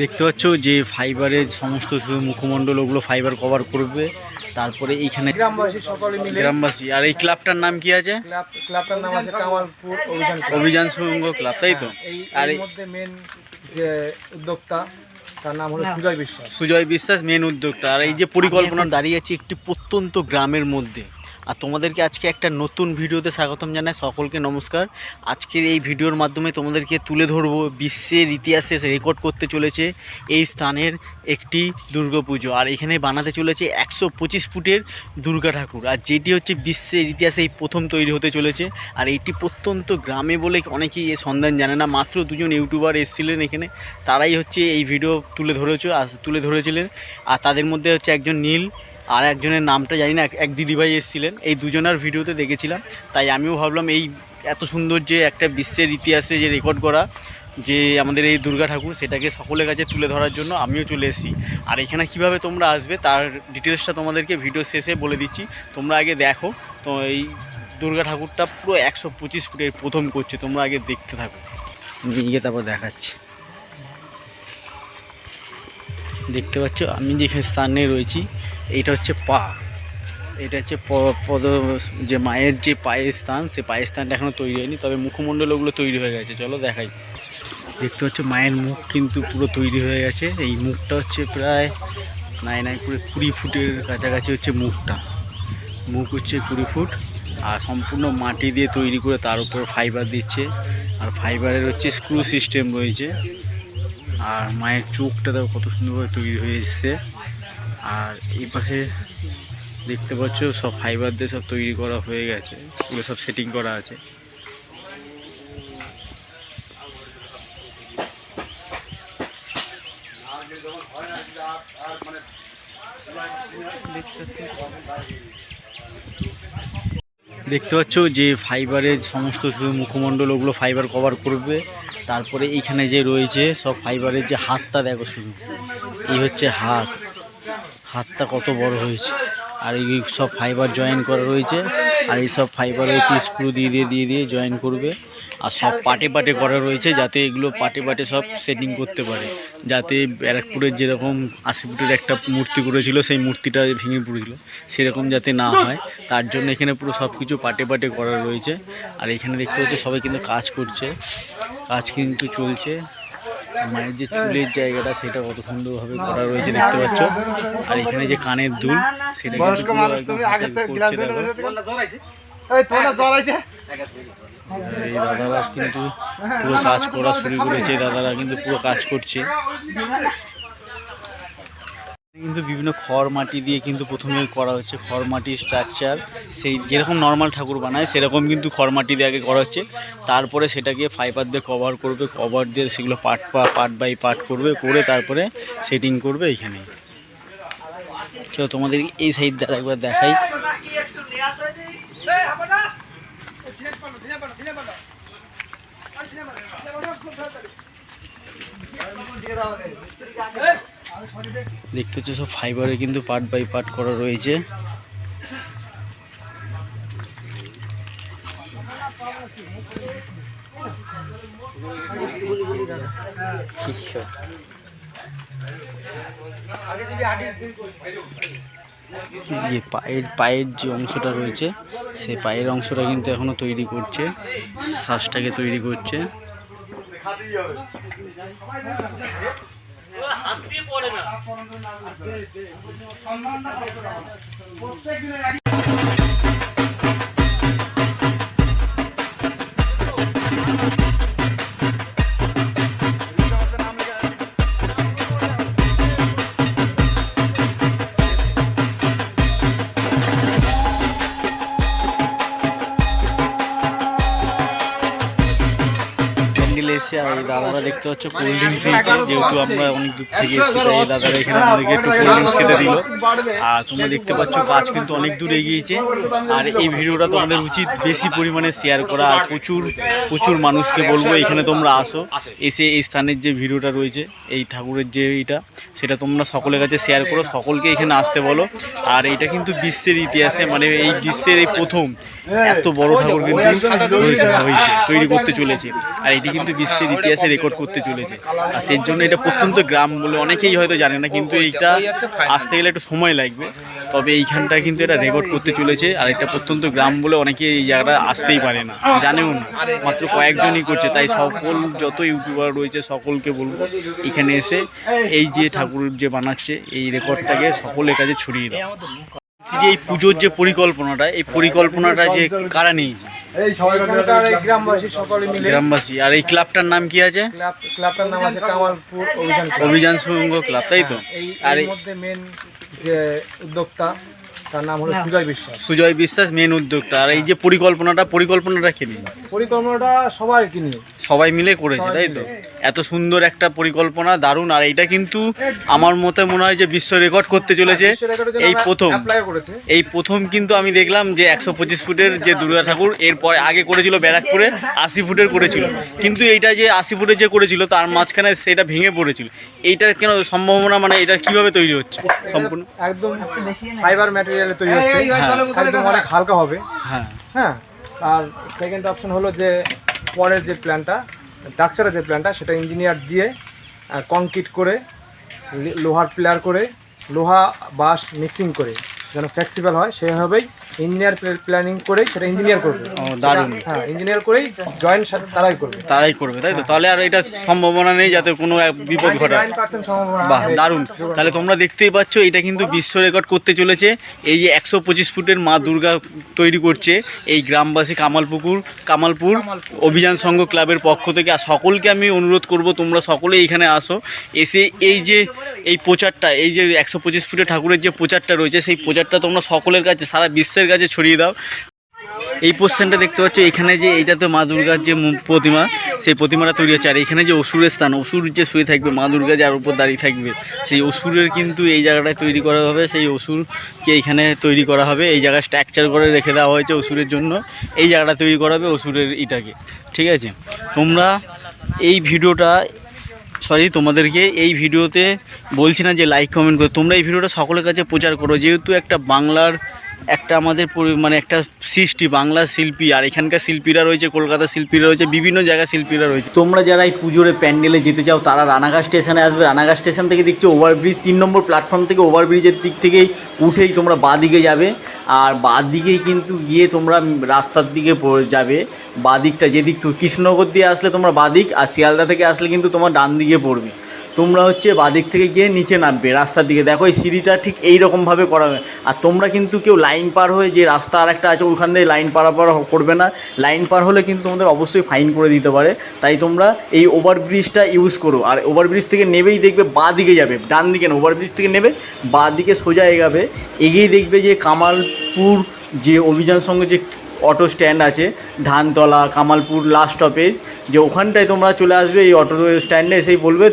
দেখতে পাচ্ছ যে ফাইবারের সমস্ত শুধু মুখমণ্ডল ওগুলো ফাইবার কভার করবে। তারপরে এইখানে গ্রামবাসী সকলে মিলে গ্রামবাসী। আর এই ক্লাবটার নাম কি আছে? ক্লাবটার নাম আছে কামালপুর অভিযান সুরঙ্গ ক্লাব তাই তো? আর এর মধ্যে মেন যে উদ্যোক্তা তার নাম হলো সুজয় বিশ্বাস। সুজয় বিশ্বাস মেন উদ্যোক্তা। আর এই যে পরিকল্পনা দাঁড়িয়ে আছে একটি প্রত্যন্ত গ্রামের মধ্যে। আর তোমাদেরকে আজকে একটা নতুন ভিডিওতে স্বাগতম জানাই সকলকে নমস্কার। আজকের এই ভিডিওর মাধ্যমে তোমাদেরকে তুলে ধরবো বিশ্বের ইতিহাসে রেকর্ড করতে চলেছে এই স্থানের একটি দুর্গাপুজো। আর এখানে বানাতে চলেছে একশো পঁচিশ ফুটের দুর্গা ঠাকুর। আর যেটি হচ্ছে বিশ্বের ইতিহাসে এই প্রথম তৈরি হতে চলেছে। আর এইটি প্রত্যন্ত গ্রামে বলে অনেকেই এর সন্ধান জানে না। মাত্র দুজন ইউটিউবার এসেছিলেন এখানে। তারাই হচ্ছে এই ভিডিও তুলে ধরেছ তুলে ধরেছিলেন। আর তাদের মধ্যে হচ্ছে একজন নীল আর একজনের নামটা জানি না, এক- দিদিভাই এসেছিলেন। এই দুজনের ভিডিওতে দেখেছিলাম। তাই আমিও ভাবলাম এই এত সুন্দর যে একটা বিশ্বের ইতিহাসে যে রেকর্ড করা, যে আমাদের এই দুর্গা ঠাকুর, সেটাকে সকলের কাছে তুলে ধরার জন্য আমিও চলে এসেছি। আর এখানে কীভাবে তোমরা আসবে, তার ডিটেলসটা তোমাদেরকে ভিডিও শেষে বলে দিচ্ছি। তোমরা আগে দেখো, তো এই দুর্গা ঠাকুরটা পুরো একশো পঁচিশ ফুটের প্রথম করছে, তোমরা আগে দেখতে থাকো। নিয়ে তারপর দেখাচ্ছি। দেখতে পাচ্ছ, আমি যেখানে স্থানে রয়েছি এইটা হচ্ছে পা। এটা হচ্ছে পদ, যে মায়ের যে পায়ের স্থান, সে পায়ের স্থানটা এখনও তৈরি হয়নি, তবে মুখমণ্ডল ওগুলো তৈরি হয়ে গেছে। চলো দেখাই। দেখতে পাচ্ছ মায়ের মুখ কিন্তু পুরো তৈরি হয়ে গেছে। এই মুখটা হচ্ছে প্রায় নাই নাই করে কুড়ি ফুটের কাছাকাছি হচ্ছে মুখটা। মুখ হচ্ছে কুড়ি ফুট, আর সম্পূর্ণ মাটি দিয়ে তৈরি করে তার উপর ফাইবার দিচ্ছে। আর ফাইবারের হচ্ছে স্ক্রু সিস্টেম রয়েছে। আর মায়ের চোখটা দেখো কত সুন্দরভাবে তৈরি হয়ে এসছে। আর এই পাশে দেখতে পাচ্ছ সব ফাইবার দিয়ে সব তৈরি করা হয়ে গেছে। পুরো সব সেটিং করা আছে। দেখতে পাচ্ছ যে ফাইবারের সমস্ত মুখমণ্ডল, ওগুলো ফাইবার কভার করবে। তারপরে এইখানে যে রয়েছে, সব ফাইবারের যে হাতটা দেখো শুধু। এই হচ্ছে হাত। হাতটা কত বড় হয়েছে। আর এই সব ফাইবার জয়েন করা রয়েছে। আর এই সব ফাইবার হচ্ছে স্ক্রু দিয়ে দিয়ে দিয়ে দিয়ে জয়েন করবে। আর সব পাটে পাটে করা রয়েছে যাতে এগুলো পাটে পাটে সব সেটিং করতে পারে। যাতে ব্যারাকপুরের যেরকম আশি ফুটের একটা মূর্তি করেছিল, সেই মূর্তিটা ভেঙে পড়েছিল। সেরকম যাতে না হয়, তার জন্য এখানে পুরো সব কিছু পাটে পাটে করা রয়েছে। আর এখানে দেখতে পাচ্ছি সবাই কিন্তু কাজ করছে। কাজ কিন্তু চলছে। মায়ের যে চুলের জায়গাটা সেটা কত সুন্দরভাবে করা রয়েছে দেখতে পাচ্ছ। আর এখানে যে কানের দুল সেটা এই দাদারা কিন্তু পুরো কাজ করা শুরু করেছে দাদারা কিন্তু পুরো কাজ করছে। কিন্তু বিভিন্ন খড় মাটি দিয়ে কিন্তু প্রথমে করা হচ্ছে, খড় মাটির স্ট্রাকচার সেই যেরকম নর্মাল ঠাকুর বানায়, সেরকম কিন্তু খড় মাটি দিয়ে আগে করা হচ্ছে। তারপরে সেটাকে ফাইবার দিয়ে কভার করবে কভার দিয়ে সেগুলো পার্ট পা পার্ট বাই পার্ট করবে, করে তারপরে সেটিং করবে এইখানে তো তোমাদের এই সাইড দ্বারা একবার দেখাই। দেখতে হচ্ছে সব ফাইবারে কিন্তু পার্ট বাই পার্ট করা রয়েছে। যে পায়ের পায়ের যে অংশটা রয়েছে, সেই পায়ের অংশটা কিন্তু এখনও তৈরি করছে, শ্বাসটাকে তৈরি করছে। প্যান্ডেলে এসে আর এই দাদারা দেখতে পাচ্ছ কোল্ড ড্রিঙ্কস দিয়েছে যেহেতু আমরা অনেক দূর থেকে এসেছি তাই এই দাদারা এখানে আমাদেরকে একটু কোল্ড ড্রিঙ্কস খেতে দিল। আর তোমরা দেখতে পাচ্ছ কাজ কিন্তু অনেক দূর এগিয়েছে। আর এই ভিডিওটা তোমাদের উচিত বেশি পরিমাণে শেয়ার করা আর প্রচুর প্রচুর মানুষকে বলব এখানে তোমরা আসো এসে এই স্থানের যে ভিডিওটা রয়েছে এই ঠাকুরের যে এইটা সেটা তোমরা সকলের কাছে শেয়ার করো সকলকে এখানে আসতে বলো। আর এটা কিন্তু বিশ্বের ইতিহাসে মানে এই বিশ্বের এই প্রথম এত বড় ঠাকুর কিন্তু হয়েছে, তৈরি করতে চলেছে। আর এটি কিন্তু বিশ্বের বিশ্বের ইতিহাসে রেকর্ড করতে চলেছে। আর সেই জন্য এটা প্রত্যন্ত গ্রাম বলে অনেকেই হয়তো জানে না কিন্তু এইটা আসতে গেলে একটু সময় লাগবে। তবে এইখানটা কিন্তু এটা রেকর্ড করতে চলেছে আর এটা প্রত্যন্ত গ্রাম বলে অনেকে এই জায়গাটা আসতেই পারে না। জানেও না। মাত্র কয়েকজনই করছে তাই সকল যত ইউটিউবার রয়েছে সকলকে বলব এখানে এসে এই যে ঠাকুর যে বানাচ্ছে এই রেকর্ডটাকে সকলের কাছে ছড়িয়ে দাও। যে এই পুজোর যে পরিকল্পনাটা এই পরিকল্পনাটা যে কারা নিয়েছে? এখানকার এই গ্রামবাসী সকলে মিলে গ্রামবাসী আর এই ক্লাবটার নাম কি আছে ক্লাব ক্লাবটার নাম আছে কামালপুর অভিযান। অভিযান সুরঙ্গ ক্লাব তাই তো আর এর এই- মধ্যে মেন যে উদ্যোক্তা তার নাম হলো সুজয় বিশ্বাস। সুজয় বিশ্বাস মেন উদ্যোক্তা। আর এই যে পরিকল্পনাটা পরিকল্পনাটা কে নিয়ে? পরিকল্পনাটা সবাই কিনে সবাই মিলে করেছে তাই তো? এত সুন্দর একটা পরিকল্পনা দারুণ। আর এইটা কিন্তু আমার মতে মনে হয় যে বিশ্ব রেকর্ড করতে চলেছে। এই প্রথম। এই প্রথম কিন্তু আমি দেখলাম যে একশো পঁচিশ ফুটের যে দুর্গা ঠাকুর এরপরে আগে করেছিল ব্যারাকপুরে আশি ফুটের করেছিল। কিন্তু এইটা যে আশি ফুটের যে করেছিল তার মাঝখানে সেটা ভেঙে পড়েছিল। এইটার কেন সম্ভাবনা মানে এটা কীভাবে তৈরি হচ্ছে? সম্পূর্ণ একদম ফাইবার ম্যাটেরিয়ালে তৈরি হচ্ছে। একদম অনেক হালকা হবে। হ্যাঁ। হ্যাঁ আর সেকেন্ড অপশন হলো যে পরের যে প্ল্যানটা ডাকচারের যে প্ল্যানটা সেটা ইঞ্জিনিয়ার দিয়ে কংক্রিট করে লোহার প্লেয়ার করে লোহা বাঁশ মিক্সিং করে। যেন ফ্লেক্সিবল হয় সেভাবেই ইঞ্জিনিয়ার প্ল্যানিং করেই সেটা ইঞ্জিনিয়ার করবে। দারুণ। হ্যাঁ ইঞ্জিনিয়ার করেই জয়েন্ট তারাই করবে। তারাই করবে তাই তো? তাহলে আর এটা সম্ভাবনা নেই যাতে কোনো বিপদ ঘটায়। নাইন বাহ দারুণ। তাহলে তোমরা দেখতেই পাচ্ছ এটা কিন্তু বিশ্ব রেকর্ড করতে চলেছে। এই যে একশো পঁচিশ ফুটের মা দুর্গা তৈরি করছে এই গ্রামবাসী কামালপুকুর কামালপুর অভিযান সংঘ ক্লাবের পক্ষ থেকে। আর সকলকে আমি অনুরোধ করব তোমরা সকলে এইখানে আসো। এসে এই যে এই প্রচারটা এই যে একশো পঁচিশ ফুটের ঠাকুরের যে প্রচারটা রয়েছে সেই প্রচারটা তোমরা সকলের কাছে, সারা বিশ্বের কাছে ছড়িয়ে দাও। এই পোস্টানটা দেখতে পাচ্ছ, এখানে যে এইটা তো মা দুর্গার যে প্রতিমা, সেই প্রতিমাটা তৈরি হচ্ছে। আর এখানে যে অসুরের স্থান, অসুর যে শুয়ে থাকবে, মা দুর্গা যার উপর দাঁড়িয়ে থাকবে, সেই অসুরের কিন্তু এই জায়গাটায় তৈরি করা হবে। সেই অসুরকে এইখানে তৈরি করা হবে। এই জায়গায় স্ট্রাকচার করে রেখে দেওয়া হয়েছে অসুরের জন্য। এই জায়গাটা তৈরি করা হবে অসুরের ইটাকে। ঠিক আছে? তোমরা এই ভিডিওটা সরি, তোমাদেরকে এই ভিডিওতে বলছি না যে লাইক কমেন্ট করে। তোমরা এই ভিডিওটা সকলের কাছে প্রচার করো। যেহেতু একটা বাংলার একটা আমাদের মানে একটা সৃষ্টি, বাংলার শিল্পী, আর এখানকার শিল্পীরা রয়েছে, কলকাতার শিল্পীরা রয়েছে, বিভিন্ন জায়গার শিল্পীরা রয়েছে। তোমরা যারা এই পুজোর প্যান্ডেলে যেতে চাও, তারা রানাঘাট স্টেশনে আসবে। রানাঘাট স্টেশন থেকে দেখছ ওভারব্রিজ, তিন নম্বর প্ল্যাটফর্ম থেকে ওভারব্রিজের দিক থেকেই উঠেই তোমরা বাঁ দিকে যাবে। আর বাঁ দিকেই কিন্তু গিয়ে তোমরা রাস্তার দিকে যাবে বাঁ দিকটা যেদিক কৃষ্ণনগর দিয়ে আসলে তোমরা বাঁ দিক আর শিয়ালদা থেকে আসলে কিন্তু তোমার ডান দিকে পড়বে। তোমরা হচ্ছে বাদিক থেকে গিয়ে নিচে নামবে, রাস্তার দিকে। দেখো এই সিঁড়িটা ঠিক এই রকমভাবে করা আর তোমরা কিন্তু কেউ লাইন পার হয়ে যে রাস্তা আর একটা আছে, ওখান দিয়ে লাইন পারাপার করবে না। লাইন পার হলে কিন্তু তোমাদের অবশ্যই ফাইন করে দিতে পারে। তাই তোমরা এই ওভারব্রিজটা ইউজ করো। আর ওভারব্রিজ থেকে নেবেই দেখবে বাঁ দিকে যাবে, ডান দিকে না, ওভারব্রিজ থেকে নেবে বাঁ দিকে সোজা এগাবে। এগিয়ে দেখবে যে কামালপুর যে অভিযান সঙ্গে যে অটো স্ট্যান্ড আছে, ধানতলা, কামালপুর লাস্ট স্টপেজ যে ওখানটায় তোমরা চলে আসবে, এই অটো স্ট্যান্ডে এসেই বলবে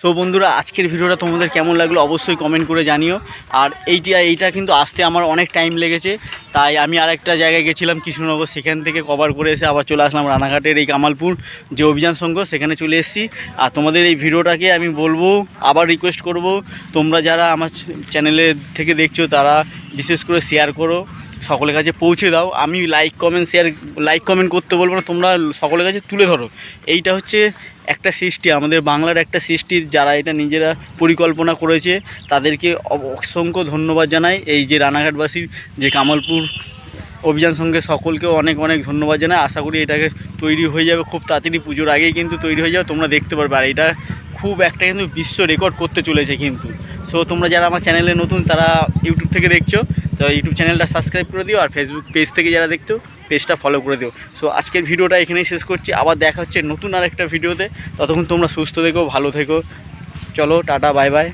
সো বন্ধুরা, আজকের ভিডিওটা তোমাদের কেমন লাগল অবশ্যই কমেন্ট করে জানিও। আর এইটা এইটা কিন্তু আসতে আমার অনেক টাইম লেগেছে। তাই আমি আরেকটা জায়গায় গেছিলাম, কৃষ্ণনগর। সেখান থেকে কভার করে এসে আবার চলে আসলাম রানাঘাটের এই কামালপুর যে অভিযান সংঘ, সেখানে চলে এসেছি। আর তোমাদের এই ভিডিওটাকে আমি বলব, আবার রিকোয়েস্ট করব, তোমরা যারা আমার চ্যানেলে থেকে দেখছ, তারা বিশেষ করে শেয়ার করো। সকলের কাছে পৌঁছে দাও। আমি like comment share like comment করতে বলব না, তোমরা সকলের কাছে তুলে ধরো। এইটা হচ্ছে একটা সৃষ্টি, আমাদের বাংলার একটা সৃষ্টি, যারা এটা নিজেরা পরিকল্পনা করেছে, তাদেরকে অসংখ্য ধন্যবাদ জানাই। এই যে রানাঘাটবাসী, যে কামালপুর অভিযান সঙ্গে সকলকেও অনেক অনেক ধন্যবাদ জানাই। আশা করি এটাকে তৈরি হয়ে যাবে খুব তাড়াতাড়ি। পুজোর আগেই কিন্তু তৈরি হয়ে যাবে, তোমরা দেখতে পারবে। আর এটা খুব একটা কিন্তু বিশ্ব রেকর্ড করতে চলেছে কিন্তু। সো তোমরা যারা আমার চ্যানেলে নতুন, তারা ইউটিউব থেকে দেখছ। তো ইউটিউব চ্যানেলটা সাবস্ক্রাইব করে দিও আর ফেসবুক পেজ থেকে যারা দেখতো পেজটা ফলো করে দিও। সো আজকের ভিডিওটা এখানেই শেষ করছি। আবার দেখা হচ্ছে নতুন আর একটা ভিডিওতে ততক্ষণ তোমরা সুস্থ থেকো, ভালো থেকো। চলো, টাটা বাই বাই